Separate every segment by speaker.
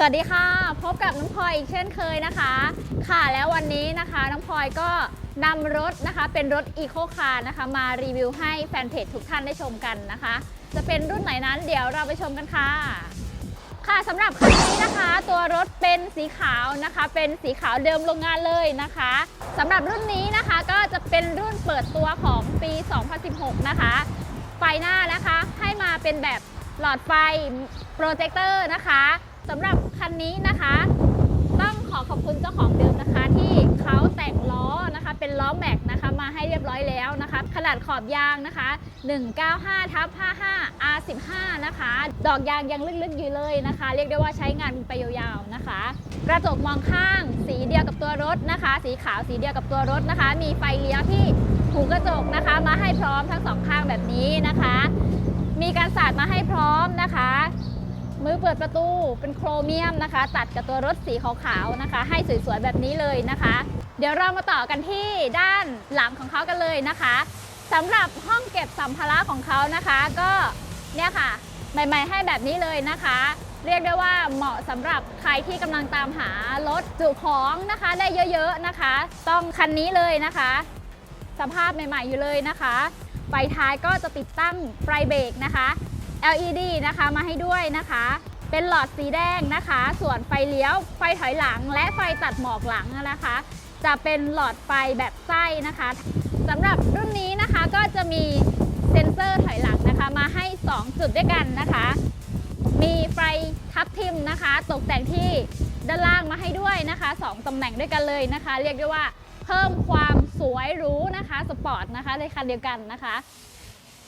Speaker 1: สวัสดีค่ะ พบกับน้องพลอยอีกเช่นเคยนะคะ ค่ะแล้ววันนี้นะคะน้องพลอยก็นำรถนะคะเป็นรถอีโคคาร์นะคะ มารีวิวให้แฟนเพจทุกท่านได้ชมกันนะคะ จะเป็นรุ่นไหนนั้นเดี๋ยวเราไปชมกันค่ะ ค่ะสำหรับคันนี้นะคะ ตัวรถเป็นสีขาวนะคะ เป็นสีขาวเดิมโรงงานเลยนะคะสำหรับรุ่นนี้นะคะก็จะเป็นรุ่นเปิดตัวของปี 2016 นะคะ ไฟหน้านะคะให้มาเป็นแบบหลอดไฟโปรเจคเตอร์นะคะ สำหรับคันนี้นะคะ ต้องขอขอบคุณเจ้าของเดิมนะคะ ที่เขาแต่งล้อนะคะเป็นล้อแม็กนะคะมาให้เรียบร้อยแล้วนะคะ ขนาดขอบยางนะคะ 195ทับ55 R15 นะคะ ดอกยางยังลึกๆอยู่เลยนะคะ เรียกได้ว่าใช้งานไปยาวๆนะคะ กระจกมองข้างสีเดียวกับตัวรถนะคะ สีขาวสีเดียวกับตัวรถนะคะ มีไฟเลี้ยวที่หูกระจกนะคะ มาให้พร้อมทั้งสองข้างแบบนี้นะคะ มีการสาดมาให้พร้อมนะคะ มือเปิดประตูเป็นโครเมียมนะคะ ตัดกับตัวรถสีขาวๆนะคะ ให้สวยๆแบบนี้เลยนะคะ เดี๋ยวเรามาต่อกันที่ด้านหลังของเขากันเลยนะคะสำหรับห้องเก็บสัมภาระของเขานะคะ ก็เนี่ยค่ะใหม่ๆให้แบบนี้เลยนะคะ เรียกได้ว่าเหมาะสำหรับใครที่กำลังตามหารถจุของนะคะได้เยอะๆนะคะ ต้องคันนี้เลยนะคะ สภาพใหม่ๆอยู่เลยนะคะไฟท้ายก็จะติดตั้งไฟเบรกนะคะ LED นะคะมาให้ด้วยนะคะ เป็นหลอดสีแดงนะคะ ส่วนไฟเลี้ยว ไฟถอยหลัง และไฟตัดหมอกหลังนะคะ จะเป็นหลอดไฟแบบไส้นะคะสำหรับรุ่นนี้นะคะก็จะมีเซ็นเซอร์ถอยหลังนะคะ มาให้ 2 จุดด้วยกันนะคะ มีไฟทับทิมนะคะ ตกแต่งที่ด้านล่างมาให้ด้วยนะคะ 2ตำแหน่งด้วยกันเลยนะคะ เรียกได้ว่าเพิ่มความสวยหรูนะคะสปอร์ตนะคะในคันเดียวกันนะคะ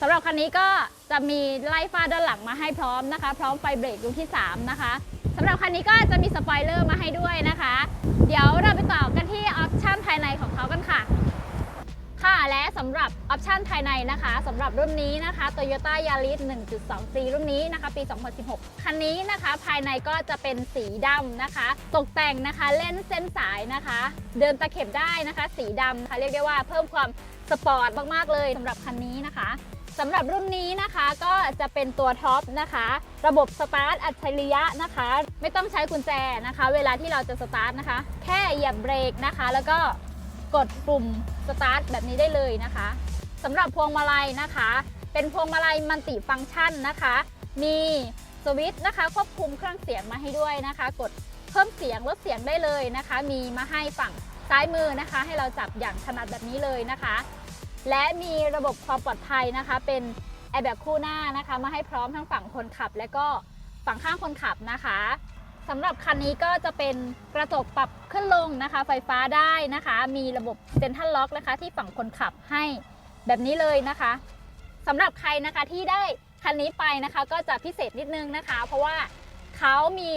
Speaker 1: สำหรับคันนี้ก็จะมีไล่ฟ้าด้านหลังมาให้พร้อมนะคะ พร้อมไฟเบรกลูกที่ 3 นะคะสำหรับคันนี้ก็จะมีสปอยเลอร์มาให้ด้วยนะคะ เดี๋ยวเราไปต่อกันที่ออปชั่นภายในของเขากันค่ะ ค่ะและสำหรับออปชันภายในนะคะสำหรับรุ่นนี้นะคะ Toyota Yaris 1.2รุ่นนี้นะคะ ปี 2016 คันนี้นะคะภายในก็จะเป็นสีดำนะคะ ตกแต่งนะคะเล่นเส้นสายนะคะ เดินตะเข็บได้นะคะ สีดำค่ะเรียกได้ว่าเพิ่มความสปอร์ตมาก ๆ เลยสำหรับคันนี้นะคะ สำหรับรุ่นนี้นะคะก็จะเป็นตัวท็อปนะคะ ระบบสตาร์ทอัจฉริยะนะคะ ไม่ต้องใช้กุญแจนะคะ เวลาที่เราจะสตาร์ทนะคะ แค่เหยียบเบรกนะคะ แล้วก็กดปุ่มสตาร์ทแบบนี้ได้เลยนะคะสำหรับพวงมาลัยนะคะ เป็นพวงมาลัยมัลติฟังก์ชันนะคะ มีสวิตช์นะคะ ควบคุมเครื่องเสียงมาให้ด้วยนะคะ กดเพิ่มเสียงลดเสียงได้เลยนะคะ มีมาให้ฝั่งซ้ายมือนะคะ ให้เราจับอย่างถนัดแบบนี้เลยนะคะ และมีระบบความปลอดภัยนะคะ เป็นแอร์แบ็กคู่หน้านะคะ มาให้พร้อมทั้งฝั่งคนขับ และก็ฝั่งข้างคนขับนะคะสำหรับคันนี้ก็จะเป็นกระจกปรับขึ้นลงนะคะ ไฟฟ้าได้นะคะ มีระบบเซ็นทรัลล็อกนะคะ ที่ฝั่งคนขับให้แบบนี้เลยนะคะสำหรับใครนะคะที่ได้คันนี้ไปนะคะก็จะพิเศษนิดนึงนะคะ เพราะว่าเขามี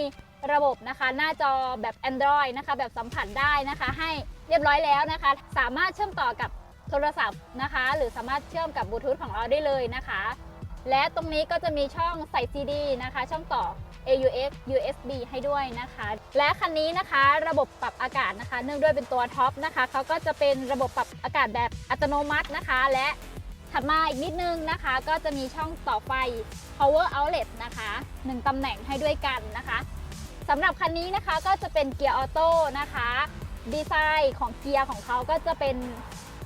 Speaker 1: ระบบนะคะหน้าจอแบบ Android นะคะ แบบสัมผัสได้นะคะ ให้เรียบร้อยแล้วนะคะ สามารถเชื่อมต่อกับ โทรศัพท์นะคะ หรือสามารถเชื่อมกับบลูทูธของเราได้เลยนะคะ และตรงนี้ก็จะมีช่องใส่ CD นะคะ ช่องต่อ AUX USB ให้ด้วยนะคะ และคันนี้นะคะระบบปรับอากาศนะคะ เนื่องด้วยเป็นตัวท็อปนะคะเขาก็จะเป็นระบบปรับอากาศแบบอัตโนมัตินะคะ และถัดมาอีกนิดนึงนะคะ ก็จะมีช่องต่อไฟ power outlet นะคะ 1ตำแหน่งให้ด้วยกันนะคะสำหรับคันนี้นะคะก็จะเป็นเกียร์ออโต้นะคะ ดีไซน์ของเกียร์ของเขาก็จะเป็น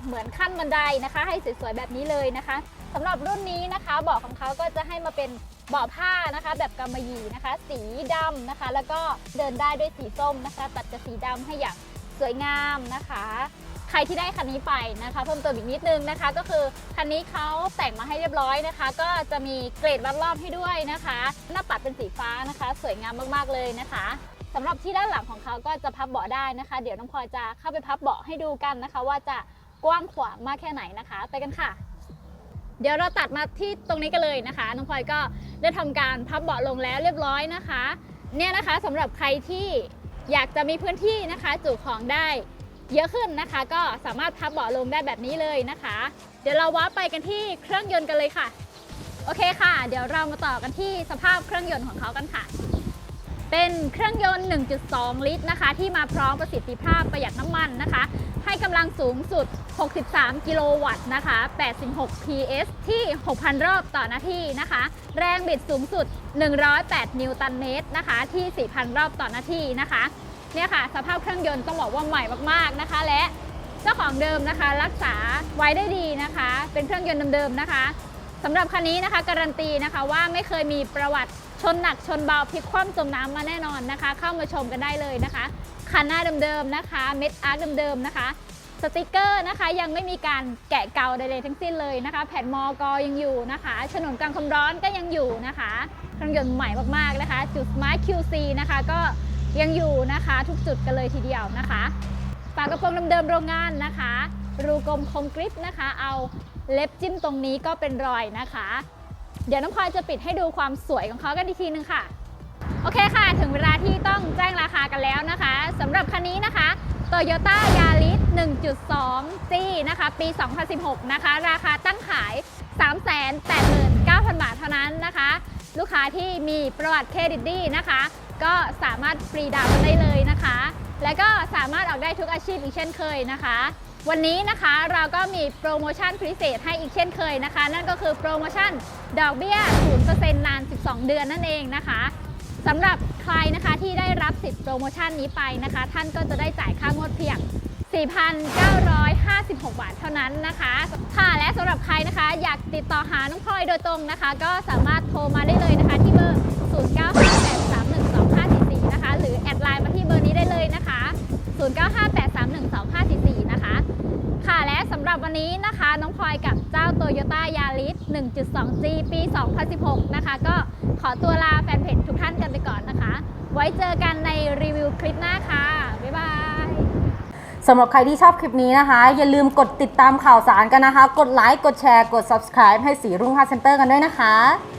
Speaker 1: เหมือนขั้นบันไดนะคะ ให้สวยๆแบบนี้เลยนะคะสำหรับรุ่นนี้นะคะเบาะของเขาก็จะให้มาเป็นเบาะผ้านะคะ แบบกำมะหยี่นะคะ สีดำนะคะ แล้วก็เดินได้ด้วยสีส้มนะคะ ตัดกับสีดำให้อย่างสวยงามนะคะใครที่ได้คันนี้ไปนะคะ เพิ่มเติมอีกนิดนึงนะคะ ก็คือคันนี้เขาแต่งมาให้เรียบร้อยนะคะ ก็จะมีเกรดวัดรอบให้ด้วยนะคะ หน้าปัดเป็นสีฟ้านะคะ สวยงามมากๆเลยนะคะสำหรับที่ด้านหลังของเขาก็จะพับเบาะได้นะคะ เดี๋ยวน้องพลอยจะเข้าไปพับเบาะให้ดูกันนะคะ ว่าจะ กว้างขวางมากแค่ไหนนะคะ ไปกันค่ะ เดี๋ยวเราตัดมาที่ตรงนี้กันเลยนะคะ น้องพลอยก็ได้ทำการพับเบาะลงแล้วเรียบร้อยนะคะ เนี่ยนะคะสำหรับใครที่อยากจะมีพื้นที่นะคะจุของได้เยอะขึ้นนะคะ ก็สามารถพับเบาะลงได้แบบนี้เลยนะคะ เดี๋ยวเราว้าไปกันที่เครื่องยนต์กันเลยค่ะ โอเคค่ะ เดี๋ยวเรามาต่อกันที่สภาพเครื่องยนต์ของเขากันค่ะ เป็นเครื่องยนต์ 1.2 ลิตรนะคะ ที่มาพร้อมประสิทธิภาพประหยัดน้ำมันนะคะ ให้กำลังสูงสุด 63 กิโลวัตต์นะคะ 86 PS ที่ 6,000 รอบต่อนาทีนะคะ แรงบิดสูงสุด 108 นิวตันเมตรนะคะ ที่ 4,000 รอบต่อนาทีนะคะ เนี่ยค่ะ สภาพเครื่องยนต์ต้องบอกว่าใหม่มากๆนะคะ และเจ้าของเดิมนะคะ รักษาไว้ได้ดีนะคะ เป็นเครื่องยนต์เดิมๆนะคะ สำหรับคันนี้นะคะการันตีนะคะว่าไม่เคยมีประวัติชนหนักชนเบาพลิกคว่ำจมน้ำมาแน่นอนนะคะ เข้ามาชมกันได้เลยนะคะคันหน้าเดิมๆนะคะ เม็ดอาร์คเดิมๆนะคะสติกเกอร์นะคะยังไม่มีการแกะเกาใดๆทั้งสิ้นเลยนะคะ แผ่นมอกอยังอยู่นะคะฉนวนกลางความร้อนก็ยังอยู่นะคะเครื่องยนต์ใหม่มากๆนะคะ จุด Smart QC นะคะก็ยังอยู่นะคะ ทุกจุดกันเลยทีเดียวนะคะฝากระโปรงเดิมๆโรงงานนะคะ รูกลมคมกริปนะคะ เอาเล็บจิ้มตรงนี้ก็เป็นรอยนะคะ เดี๋ยวน้องพลอยจะปิดให้ดูความสวยของเขากันอีกทีนึงค่ะ โอเคค่ะ ถึงเวลาที่ต้องแจ้งราคากันแล้วนะคะสำหรับคันนี้นะคะ Toyota Yaris 1.2 G นะคะ ปี 2016 นะคะ ราคาตั้งขาย 389,000 บาทเท่านั้นนะคะ ลูกค้าที่มีประวัติเครดิตดีนะคะ ก็สามารถฟรีดาวน์ได้เลยนะคะ และก็สามารถออกได้ทุกอาชีพอีกเช่นเคยนะคะ วันนี้นะคะเราก็มีโปรโมชั่นพิเศษให้อีกเช่นเคยนะคะ นั่นก็คือโปรโมชั่นดอกเบี้ย 0%นาน 12 เดือนนั่นเองนะคะสำหรับใครนะคะที่ได้รับสิทธิ์โปรโมชั่นนี้ไปนะคะ ท่านก็จะได้จ่ายค่างวดเพียง 4,956 บาทเท่านั้นนะคะค่ะและสำหรับใครนะคะ อยากติดต่อหาน้องพลอยโดยตรงนะคะ ก็สามารถโทรมาได้เลยนะคะ ที่เบอร์ 0958312544 นะคะ หรือแอดไลน์มาที่เบอร์นี้ได้เลยนะคะ 0958312544นะ คะค่ะและสำหรับวันนี้นะคะ น้องพลอยกับเจ้า Toyota Yaris 1.2G ปี 2016 นะคะ ก็ขอตัวลาแฟนเพจทุกท่านกันไปก่อนนะคะ ไว้เจอกันในรีวิวคลิปหน้าค่ะ บ๊ายบาย
Speaker 2: สำหรับใครที่ชอบคลิปนี้นะคะ อย่าลืมกดติดตามข่าวสารกันนะคะ กดไลค์กดแชร์กด subscribe ให้สีรุ่งค่าเซ็นเตอร์กันด้วยนะคะ